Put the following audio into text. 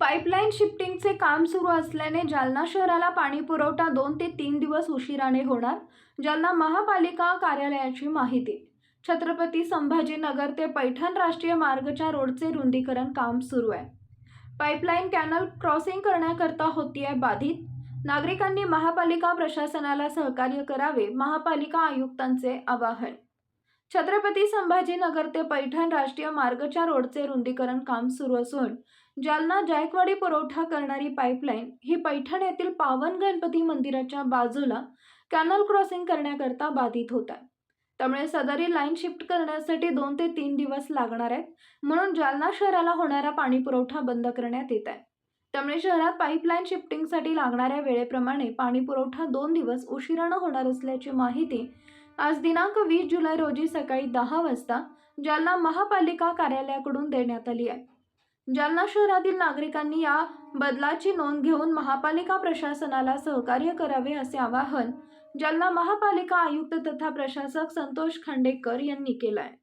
Pipeline शिफ्टिंगचे काम सुरू असल्याने जालना शहराला पाणी पुरवठा दोन ते तीन दिवस उशिराने होणार जालना महापालिका कार्यालयाची माहिती. छत्रपती संभाजीनगर ते पैठण राष्ट्रीय मार्गच्या रोडचे रुंदीकरण काम सुरू आहे. पाईपलाईन कॅनल क्रॉसिंग करण्याकरता आहे बाधित. नागरिकांनी महापालिका प्रशासनाला सहकार्य करावे महापालिका आयुक्तांचे आवाहन. छत्रपती संभाजीनगर ते पैठण राष्ट्रीय मार्गच्या रोडचे रुंदीकरण काम सुरू असून जालना जायकवाडी पुरवठा करणारी पाईपलाईन ही पैठण येथील पावन गणपती मंदिराच्या बाजूला कॅनल क्रॉसिंग करण्याकरता बाधित होत आहे. त्यामुळे सदरी लाईन शिफ्ट करण्यासाठी दोन ते तीन दिवस लागणार आहेत. म्हणून जालना शहराला होणारा पाणी पुरवठा बंद करण्यात येत आहे. त्यामुळे शहरात पाईपलाईन शिफ्टिंगसाठी लागणाऱ्या वेळेप्रमाणे पाणी पुरवठा दोन दिवस उशिरानं होणार असल्याची माहिती आज दिनांक वीस जुलै रोजी सकाळी दहा वाजता जालना महापालिका कार्यालयाकडून देण्यात आली आहे. जालना शहरातील नागरिकांनी या बदलाची नोंद घेऊन महापालिका प्रशासनाला सहकार्य करावे असे आवाहन जालना महापालिका आयुक्त तथा प्रशासक संतोष खांडेकर यांनी केलं आहे.